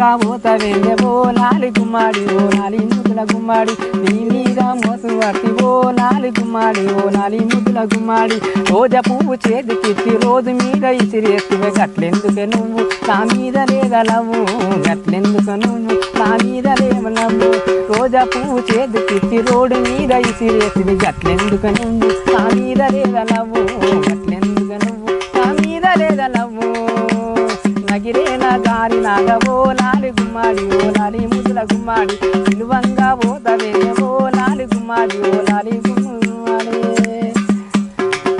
సిలువంగా పోతవేందే ఓ లాలి గుమ్మాడి ఓ లాలి ముద్దుల గుమ్మాడి. నీ మీద మోసు అట్టి ఓ లాలి గుమ్మాడి ఓ లాలి ముద్దుల గుమ్మాడి. రోజ పువ్వు చేతికిచ్చి రోజు మీద ఇసిరేస్తువే గట్లెందుకే నువ్వు? నా మీద లేదలవు గట్లెందుకు నువ్వు? నా మీద లేవలవు రోజా పువ్వు చేతికిచ్చి రోడ్డు మీద ఇసిరేసివి గట్లెందుకు నువ్వు? నా మీద లేదలవు గట్లెందుకు నువ్వు? నా మీద లేదలవు నగిరేన దారి నాగవు ఓ లాలి ముసల గుమ్మాడి విలువంగా పోతవే ఓ లాలి గుమ్మాడి ఓ లాలి గుమ్మాడి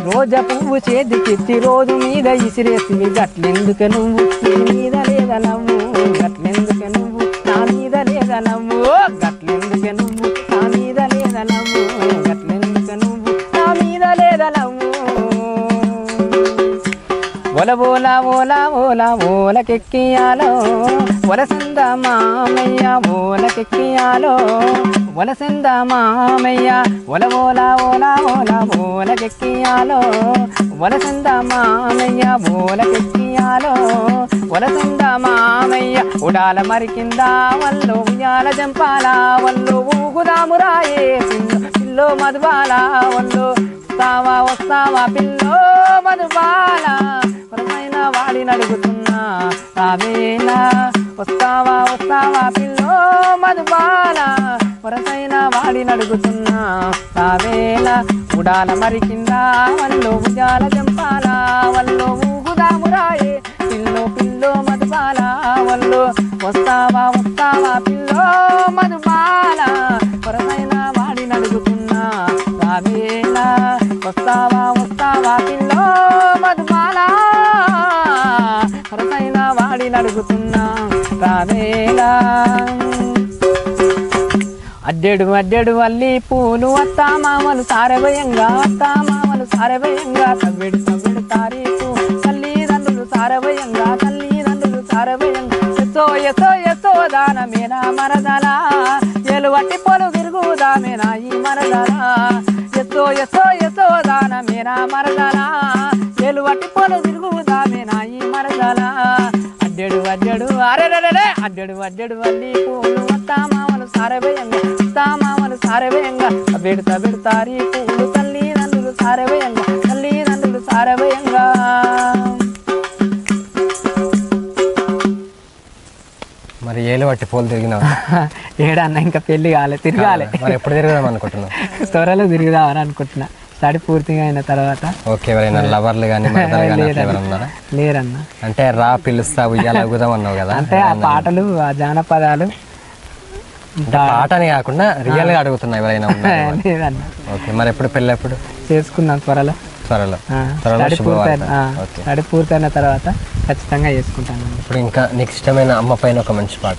రోజా పువ్వు చేతికిచ్చి రోజు మీద ఇసిరేసి గట్లెందుకు నువ్వు? మీద లేదా నవ్వు? ఓల ఓల ఓల ఓలకెక్కియాలో. వలసింద మామయ్య ఓలకెక్కియాలో. వలసింద మామయ్య ఒల ఓల ఓల ఓల ఓలకెక్కియాలో. వలసింద మామయ్య ఓలకెక్కియాలో. ఒలసింద మామయ్య ఉడాల మరికింద వల్లు ఉయ్యాల జంపాల వల్లు ఊగుదామురాయే పిల్లో పిల్లో మధుబాల వల్లు. వస్తావా వస్తావా పిల్లో మధుబాల వాడి వాడిని రావేలా వస్తావా వస్తావా పిల్లో మధుబాల. వరసైన వాడి నడుగుతున్నా. రావేలా ఉడాల మరి కింద వల్లో ఉజాల చంపాల వల్లో ఊగుదామురాయే పిల్లో పిల్లో మధుబాల. వల్లో వస్తావా వస్తావా పిల్లో రావేలా అడ్డెడు అడ్డెడు వల్లి పూలు అత్తా మామలు సారభయంగా అత్తా మామలు సారభయంగా తవ్వెడు తవ్వెడు తారీఖు. తల్లిదండ్రులు సారభయంగా తల్లిదండ్రులు సారభయంగా ఎసో ఎసో ఎసో దానమేనా మరదలా? ఎలువట్టి పొలు తిరుగుదామేనా ఈ మరదలా? ఎసో ఎసో ఎసో దానమేనా మరదలా? ఎలువట్టి పొలు తిరుగుదామేనా ఈ మరదలా? అడ్డెడు అడ్డెడు అరెరెరే అడ్డెడు అడ్డెడు వల్లి పూలు అత్తా మామలు సారభయంగా అత్తా మామలు సారభయంగా పెడతా పెడతారి పూలు తల్లిదండ్రులు సారభయంగా తల్లిదండ్రులు సారభయంగా మరి ఏలు పట్టి పోలు తిరిగినావు? ఏడన్న ఇంకా పెళ్ళి కాలే తిరగాలి. మరి ఎప్పుడు తిరుగుదాం అనుకుంటున్నావు? త్వరలో తిరుగుదామని అనుకుంటున్నా. స్టడీ పూర్తిగా అయిన తర్వాత ఓకే ఎవరైనా లవర్లు కానీ లేరన్న. అంటే రా పిలుస్తా ఉయ్యాల అన్నావు కదా అంటే ఆ పాటలు ఆ జానపదాలు పాటని కాకుండా రియల్గా అడుగుతున్నా ఎవరైనా. లేదన్న. ఓకే మరి ఎప్పుడు పెళ్ళి ఎప్పుడు? చేసుకున్నాం త్వరలో. త్వరలో. స్టడీ పూర్తయిన తర్వాత ఖచ్చితంగా చేసుకుంటాను ఇప్పుడు ఇంకా నీకు ఇష్టమైన అమ్మ పైన ఒక మంచి పాట.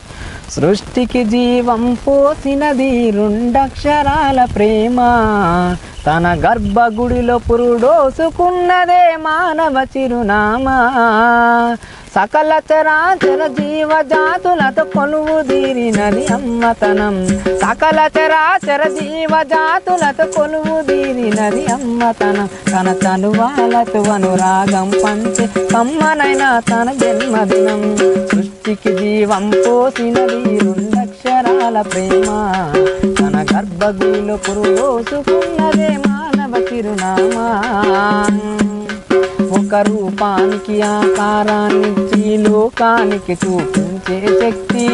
సృష్టికి జీవం పోసినది రెండక్షరాల ప్రేమ. తన గర్భగుడిలో పురుడోసుకున్నదే మానవ చిరునామా. సకల చరాచర జీవజాతులతో కొలువు దీరినది అమ్మతనం. సకల చరాచర జీవజాతులతో కొలువు దీరినది అమ్మతనం. తన తనువాలతో అనురాగం పంచి కమ్మనైనా తన జన్మదినం. సృష్టికి జీవం పోసినది రెండక్షరాల ప్రేమ. తన గర్భగుడిలో పురుగోసుకున్నదే మానవ చిరునామా. ఒక రూపానికి ఆకారాన్నిచ్చి లోకానికి చూపించే శక్తి.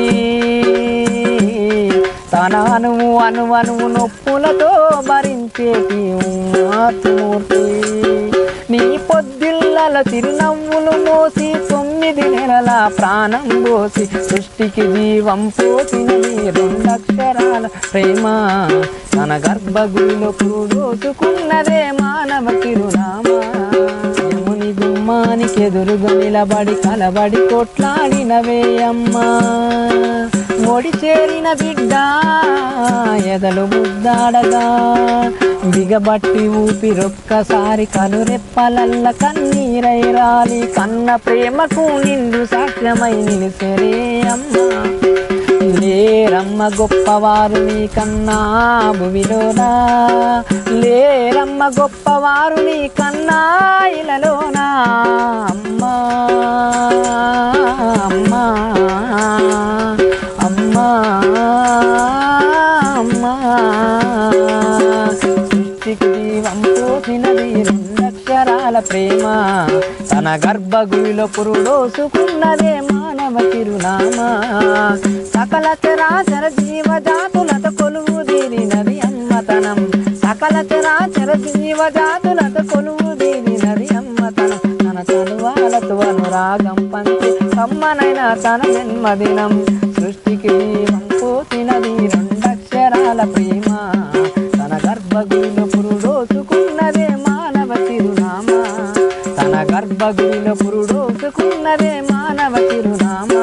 తన అణువు అను నొప్పులతో భరించేటి ఆత్మూర్తి నీ పొద్దుళ్ళల చిరునవ్వులు మోసి తొమ్మిది నెలల ప్రాణం పోసి సృష్టికి జీవం పోసినది రెండక్షరాల ప్రేమ తన గర్భగుడిలో కూడోసుకున్నదే మానవ చిరునామా యముని గుమ్మానికి ఎదురుగా నిలబడి కలబడి కొట్లాడినవే అమ్మా. మొడి చేరిన బిడ్డ ఎదలు ముద్దాడగా. బిగబట్టి ఊపిరొక్కసారి కనురెప్పలల్ల కన్నీరై రాలి. కన్న ప్రేమకు నిండు సాక్ష్యమై నిలిసరే అమ్మా. లేరమ్మ గొప్పవారు నీ కన్నా భువిలోనా? లేరమ్మ గొప్పవారు నీ కన్నా ఇలలోనా? అమ్మా అమ్మా. అమ్మా అమ్మా సృష్టికి జీవం పోసినది రెండక్షరాల ప్రేమ. తన గర్భగుడిలో పురుడోసుకున్నదే మానవ చిరునామా. సకల చరాచర జీవజాతులత కొలువు దీనినది అమ్మతనం. సకల చరాచర జీవజాతులత కొలువు దీనినది అమ్మతనం. తన తనువాలతో అనురాగం పంచి కమ్మనైన తన జన్మదినం. సృష్టికి జీవం పోసినది రెండక్షరాల ప్రేమ. తన గర్భగుడిలో పురుడోసుకున్నదే మానవ చిరునామా. తన గర్భగుడిలో పురుడోసుకున్నదే మానవ చిరునామా.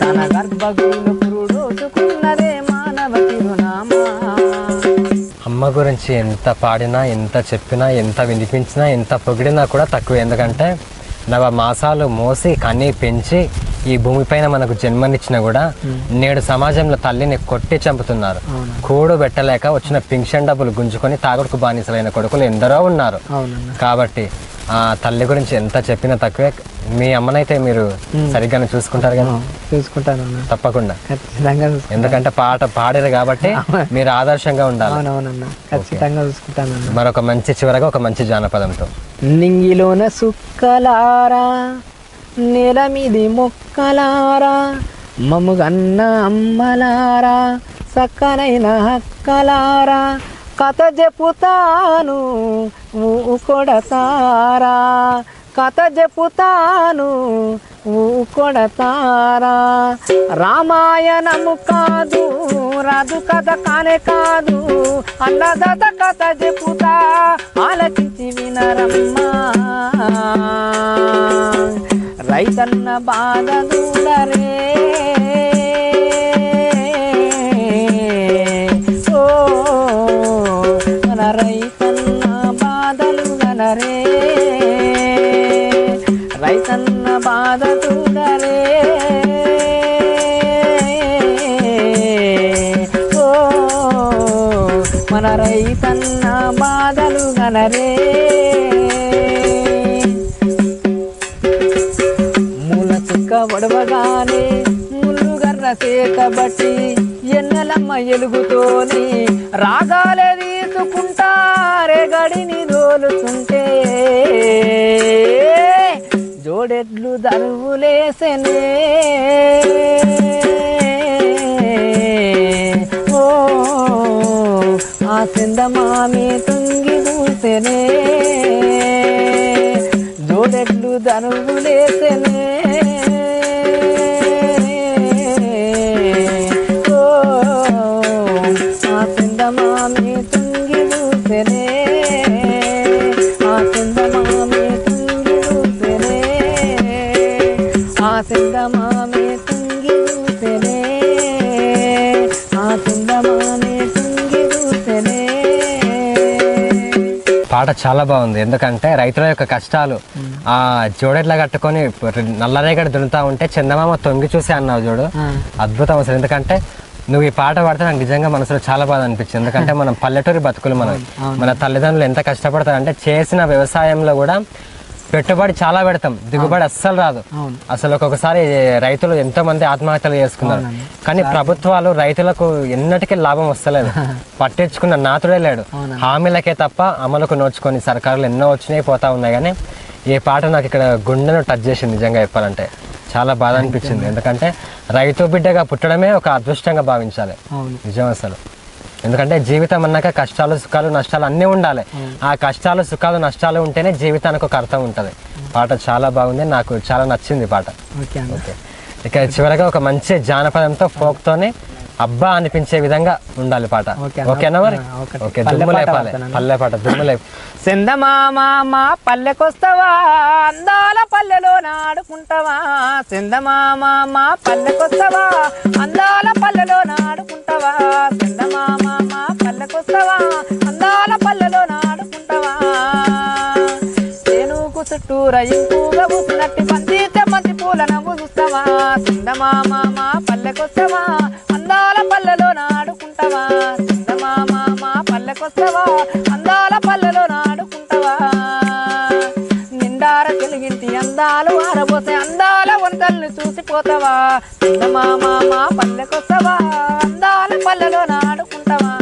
తన గర్భగుడిలో పురుడోసుకున్నదే మానవ చిరునామా. అమ్మ గురించి ఎంత పాడినా ఎంత చెప్పినా ఎంత వినిపించినా ఎంత పొగిడినా కూడా తక్కువ. ఎందుకంటే నవ మాసాలు మోసి కన్నీ పెంచి ఈ భూమిపైన మనకు జన్మనిచ్చినా కూడా నేడు సమాజంలో తల్లిని కొట్టి చంపుతున్నారు. కూడు పెట్టలేక వచ్చిన పింఛన్ డబ్బులు గుంజుకొని తాగుడుకు బానిసలైన కొడుకులు ఎందరో ఉన్నారు. కాబట్టి ఆ తల్లి గురించి ఎంత చెప్పినా తక్కువే. మీ అమ్మనైతే మీరు సరిగ్గానే చూసుకుంటారు కదా? చూసుకుంటానన్న. తప్పకుండా. చూసుకుంటాను. ఎందుకంటే పాట పాడారు కాబట్టి మీరు ఆదర్శంగా ఉండాలి. ఖచ్చితంగా మరొక మంచి చివరగా ఒక మంచి జానపదంతో. నింగిలోన సుక్కలారా నిలమిది మీది మొక్కలారా మముగన్న అమ్మలారా సక్కనైన హక్కలారా కథ చెప్పుతాను ఊ కొడతారా కథ చెప్పుతాను ఊ కొడతారా. రామాయణము కాదు రాదు కథ కానే కాదు అన్నదత కథ చెప్పుతా ఆలకించి వినరమ్మా. రైతన్న బాధ దూడరే ఓ మన రైతన్న బాధలు గనరే రైతన్న బాధ చూడరే ఓ మన రైతన్న బాధలు గనరే ఒడవగానే ముల్లుగర్ర సేత బట్టి ఎన్నెలమ్మ ఎలుగుతోని రాగాలే తీసుకుంటారే గడిని దోలుచుంటే. జోడెడ్లు దరువులేసెనే ఓ ఆ సిందమామి తుంగి దూసెనే. జోడెడ్లు దనుగులేసెనే ఆ సిందమామి తుంగి దూసెనే ఆ సిందమామి తుంగి దూసెనే ఆ సిందమామి తుంగి దూసెనే ఆ సిందమామి తుంగి దూసెనే పాట చాలా బాగుంది. ఎందుకంటే రైతుల యొక్క కష్టాలు. ఆ జోడెట్లా కట్టుకొని నల్లరేగడి దున్నుతా ఉంటే చందమామ తొంగి చూసి అన్నావు చూడు. అద్భుతం అసలు. ఎందుకంటే నువ్వు ఈ పాట పాడితే నాకు నిజంగా మనసులో చాలా బాధ అనిపించింది. ఎందుకంటే మనం పల్లెటూరి బతుకులు మనం. మన తల్లిదండ్రులు ఎంత కష్టపడతారంటే చేసిన వ్యవసాయంలో కూడా పెట్టుబడి చాలా పెడతాం. దిగుబడి అస్సలు రాదు. అసలు ఒక్కొక్కసారి రైతులు ఎంతో మంది ఆత్మహత్యలు చేసుకున్నారు. కానీ ప్రభుత్వాలు రైతులకు ఎన్నటికీ లాభం వస్తలేదు. పట్టించుకున్న నాతుడే లేడు. హామీలకే తప్ప అమలుకు నోచుకొని సర్కారులు ఎన్నో వచ్చినాయి పోతా ఉన్నాయి. కానీ ఈ పాట నాకు ఇక్కడ గుండెను టచ్ చేసింది నిజంగా చెప్పాలంటే. చాలా బాధ అనిపించింది. ఎందుకంటే రైతు బిడ్డగా పుట్టడమే ఒక అదృష్టంగా భావించాలి. నిజం అసలు. ఎందుకంటే జీవితం అన్నాక కష్టాలు సుఖాలు నష్టాలు అన్నీ ఉండాలి. ఆ కష్టాలు సుఖాలు నష్టాలు ఉంటేనే జీవితానికి ఒక అర్థం ఉంటుంది. పాట చాలా బాగుంది. నాకు చాలా నచ్చింది పాట. ఓకే. ఇక చివరగా ఒక మంచి జానపదంతో ఫోక్తోనే అబ్బా అనిపించే విధంగా ఉండాలి పాట. ఓకేనా? మరి? ఓకే. పల్లె దుమ్ము పాట లేపాలి పాడతానన్న. పల్లె పాట దుమ్ము లేపు. చందమామ మా పల్లెకొస్తావా? అందాల పల్లెలో నాడుకుంటావా చందమామ మా పల్లెకొస్తావా? అందాల పల్లెలో నాడుకుంటావా చందమామ మా పల్లెకొస్తావా? అందాల పల్లెలో నాడుకుంటావా ఏనుగు చుట్టూర ఇంకుగా పూసినట్టి పంచి చెమ్మతి పూల నవ్వు చూస్తావా? చందమామ మా పల్లెకొస్తావా? వస్తావా అందాల పల్లెలో నాడుకుంటావా? నిండార తెలుగింటి అందాలు ఆరబోసే అందాల వంతల్ని చూసిపోతావా? చందమామ మా పల్లెకొస్తావా? అందాల పల్లెలో నాడుకుంటావా?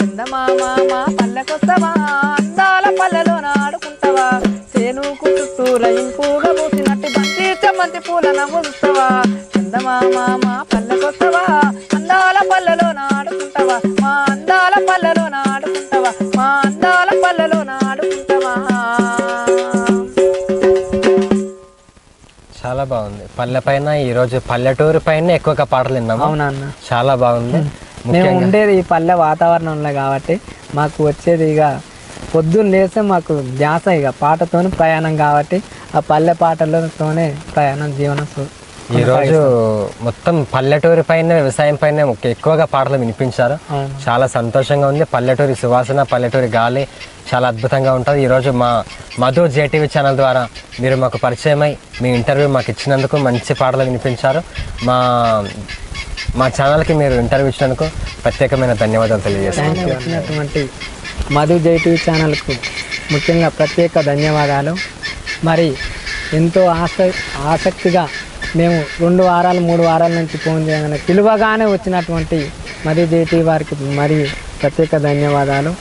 చందమామ మా పల్లెకొస్తావా? అందాల పల్లెలో నాడుకుంటావా? చేనుకు చుట్టూర ఇంపుగా పూసినట్టు బంతి చమ్మంతి పూల నవ్వుస్తావా చందమామ చాలా బాగుంది. పల్లె పైన ఈ రోజు పల్లెటూరు పైన ఎక్కువగా పాటలు విన్నాము. అవునన్న చాలా బాగుంది. మేము ఉండేది ఈ పల్లె వాతావరణంలో కాబట్టి మాకు వచ్చేది ఇక పొద్దున్న లేస్తే మాకు ధ్యాస ఇక పాటతోని ప్రయాణం కాబట్టి ఆ పల్లె పాటలతోనే ప్రయాణం జీవనం సు- ఈ రోజు మొత్తం పల్లెటూరు పైన వ్యవసాయం పైన ఎక్కువగా పాటలు వినిపించారు. అవును. చాలా సంతోషంగా ఉంది. పల్లెటూరి సువాసన పల్లెటూరి గాలి చాలా అద్భుతంగా ఉంటుంది. ఈరోజు మా మధు జేటీవీ ఛానల్ ద్వారా మీరు మాకు పరిచయమై మీ ఇంటర్వ్యూ మాకు ఇచ్చినందుకు మంచి పాటలు వినిపించారు. మా మా ఛానల్కి మీరు ఇంటర్వ్యూ ఇచ్చినందుకు ప్రత్యేకమైన ధన్యవాదాలు తెలియజేస్తాను మధు జైటీవీ ఛానల్కు ముఖ్యంగా ప్రత్యేక ధన్యవాదాలు. మరి ఎంతో ఆస ఆసక్తిగా మేము రెండు వారాలు మూడు వారాల నుంచి ఫోన్ చేయగానే పిలువగానే వచ్చినటువంటి మధు జైటీవీ వారికి మరి ప్రత్యేక ధన్యవాదాలు.